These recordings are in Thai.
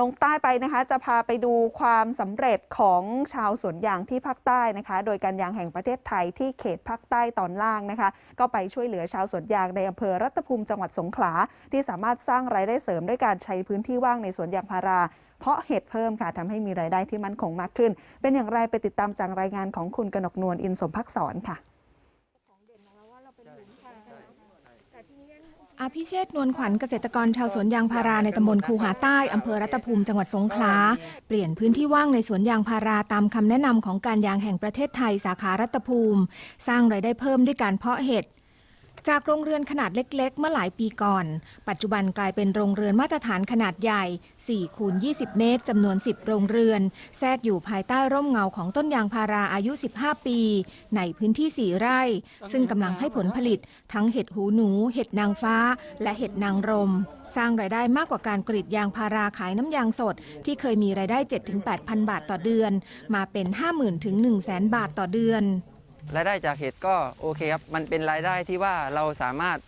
ลงใต้ไปนะคะจะพาไปดูความสำเร็จของชาวสวนยางที่ภาคใต้นะคะ โดยการยางแห่งประเทศไทยที่เขตภาคใต้ตอนล่างนะคะ ก็ไปช่วยเหลือชาวสวนยางในอำเภอรัตภูมิจังหวัดสงขลา ที่สามารถสร้างรายได้เสริมด้วยการใช้พื้นที่ว่างในสวนยางพารา เพราะเห็ดเพิ่มค่ะทำให้มีรายได้ที่มั่นคงมากขึ้น เป็นอย่างไรไปติดตามจากรายงานของคุณกนกนวลอินสมภักษรค่ะอ อภิเชษนวลขวัญเกษตรกรชาวสวนยางพาราในตำบลคูหาใต้อำเภอรัตภูมิจังหวัดสงขลา เปลี่ยนพื้นที่ว่างในสวนยางพาราตามคำแนะนำของการยางแห่งประเทศไทยสาขารัตภูมิ สร้างรายได้เพิ่มด้วยการเพาะเห็ด จากโรงเรือนขนาดเล็ก ๆ เมื่อหลายปีก่อน ปัจจุบันกลายเป็นโรงเรือนมาตรฐานขนาดใหญ่4คูณ20 เมตรจำนวน 10 โรงเรือน แทรกอยู่ภายใต้ร่มเงาของต้นยางพาราอายุ 15 ปี ในพื้นที่ 4 ไร่ ซึ่งกำลังให้ผลผลิต ทั้งเห็ดหูหนู เห็ดนางฟ้า และเห็ดนางรม สร้างรายได้มากกว่าการกรีดยางพาราขายน้ำยางสด ที่เคยมีรายได้ 7-8,000 บาทต่อเดือน มาเป็น 50,000ถึง100,000บาทต่อเดือน รายได้จากเห็ดก็โอเคครับ มันเป็นรายได้ที่ว่าเราสามารถ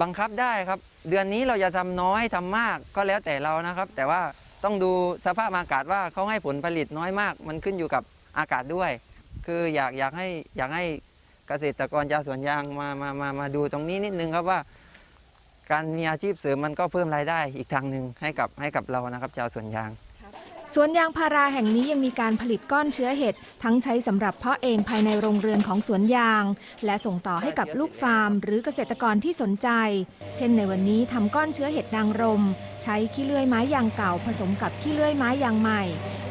บังคับได้ครับ เดือนนี้เราจะทำน้อยทำมากก็แล้วแต่เรานะครับ แต่ว่าต้องดูสภาพอากาศว่าเขาให้ผลผลิตน้อยมาก มันขึ้นอยู่กับอากาศด้วย คืออยากอยากให้อยากให้เกษตรกรชาวสวนยางมามามามาดูตรงนี้นิดนึงครับว่า การมีอาชีพเสริมมันก็เพิ่มรายได้อีกทางหนึ่งให้กับให้กับเรานะครับชาวสวนยาง สวนยางพาราแห่งนี้ยังมีการผลิตก้อนเชื้อเห็ดทั้งใช้สำหรับเพาะเองภายในโรงเรือนของสวนยาง และส่งต่อให้กับลูกฟาร์ม หรือเกษตรกรที่สนใจ เช่นในวันนี้ทำก้อนเชื้อเห็ดนางรม ใช้ขี้เลื่อยไม้ยางเก่าผสมกับขี้เลื่อยไม้ยางใหม่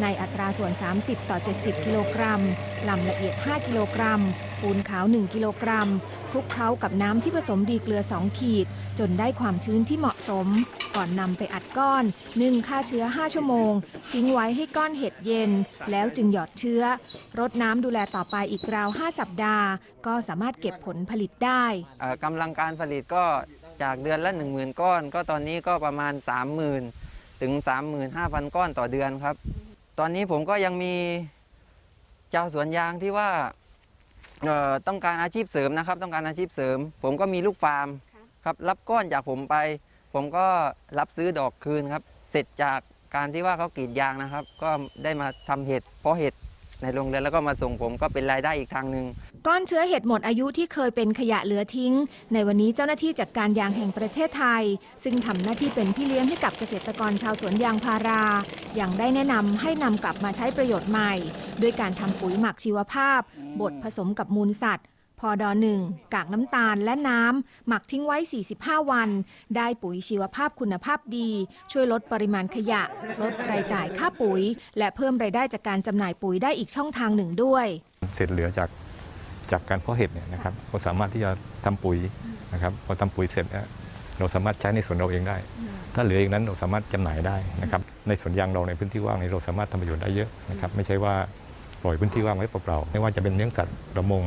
ในอัตราส่วน 30 ต่อ 70 กิโลกรัมลำละเอียด 5 กิโลกรัมปูนขาว 1 กิโลกรัมคลุกเคล้ากับน้ำที่ผสมดีเกลือ 2 ขีด จนได้ความชื้นที่เหมาะสม ก่อนนำไปอัดก้อนนึ่งฆ่าเชื้อ 5 ชั่วโมงทิ้งไว้ให้ก้อนเห็ดเย็น แล้วจึงหยอดเชื้อ รดน้ำดูแลต่อไปอีกราว 5 สัปดาห์ ก็สามารถเก็บผลผลิตได้เอ่อกำลังการผลิตก็จากเดือนละ 10,000 ก้อน ก็ตอนนี้ก็ประมาณ 30,000 ถึง 35,000 ก้อนต่อเดือนครับ ตอนนี้ผมก็ยังมีเจ้าวสวนยางที่ว่าเอ่อต้องการอาชีพเสริมนะครับ ต้องการอาชีพเสริม ผมก็มีลูกฟาร์มครับรับก้อนจากผมไป ผมก็รับซื้อดอกคืนครับ เสร็จจาก การที่ว่าเขากรีดยางนะครับ ก็ได้มาทำเห็ดเพราะเห็ดในโรงเรือนแล้วก็มาส่งผมก็เป็นรายได้อีกทางหนึ่งก้อนเชื้อเห็ดหมดอายุที่เคยเป็นขยะเหลือทิ้ง ในวันนี้เจ้าหน้าที่จากการยางแห่งประเทศไทย ซึ่งทำหน้าที่เป็นพี่เลี้ยงให้กับเกษตรกรชาวสวนยางพาราอย่างได้แนะนำให้นำกลับมาใช้ประโยชน์ใหม่ ด้วยการทำปุ๋ยหมักชีวภาพบดผสมกับมูลสัตว์ พอดอหนึ่งกากน้ำตาลและน้ำ หมักทิ้งไว้ 45 วัน ได้ปุ๋ยชีวภาพคุณภาพดี ช่วยลดปริมาณขยะ ลดรายจ่ายค่าปุ๋ย และเพิ่มรายได้จากการจำหน่ายปุ๋ยได้อีกช่องทางหนึ่งด้วยเศษเหลือจากจากการเพาะเห็ดเนี่ยนะครับเราสามารถที่จะทำปุ๋ยนะครับพอทำปุ๋ยเสร็จเราสามารถใช้ในสวนเราเองได้ ถ้าเหลืออีกนั้นเราสามารถจำหน่ายได้นะครับ ในสวนยางเราในพื้นที่ว่างนี้เราสามารถทำประโยชน์ได้เยอะนะครับ ไม่ใช่ว่า ปล่อยพื้นที่ว่างไว้เปล่าๆไม่ว่าจะเป็นเลี้ยงสัตว์ประมง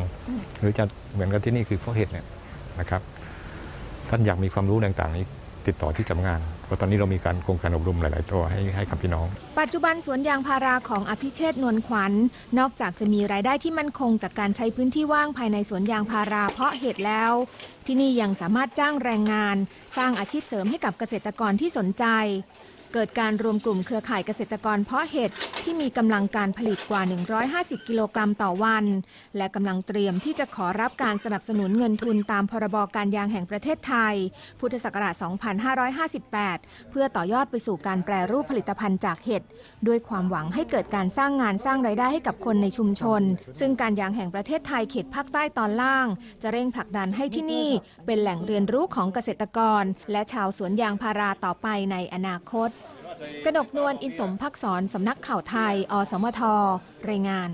หรือจะเหมือนกับที่นี่คือเพาะเห็ดเนี่ยนะครับ ท่านอยากมีความรู้ต่างๆนี้ติดต่อที่สำนักงาน เพราะตอนนี้เรามีการโครงการอบรมหลาย ๆ ตัวให้ให้กับพี่น้อง ปัจจุบันสวนยางพาราของอภิเชษฐ์นวลขวัญนอกจากจะมีรายได้ที่มั่นคงจากการใช้พื้นที่ว่างภายในสวนยางพาราเพาะเห็ดแล้ว ที่นี่ยังสามารถจ้างแรงงาน สร้างอาชีพเสริมให้กับเกษตรกรที่สนใจ เกิดการรวมกลุ่มเครือข่ายเกษตรกรเพาะเห็ดที่มีกำลังการผลิตกว่า 150 กิโลกรัมต่อวัน และกำลังเตรียมที่จะขอรับการสนับสนุนเงินทุนตามพรบการยางแห่งประเทศไทย พุทธศักราช 2558 เพื่อต่อยอดไปสู่การแปรรูปผลิตภัณฑ์จากเห็ดด้วยความหวังให้เกิดการสร้างงานสร้างรายได้ให้กับคนในชุมชน ซึ่งการยางแห่งประเทศไทยเขตภาคใต้ตอนล่าง จะเร่งผลักดันให้ที่นี่ เป็นแหล่งเรียนรู้ของเกษตรกร และชาวสวนยางพาราต่อไปในอนาคต กนกนวลอินสมพักษรสำนักข่าวไทย อสมท รายงาน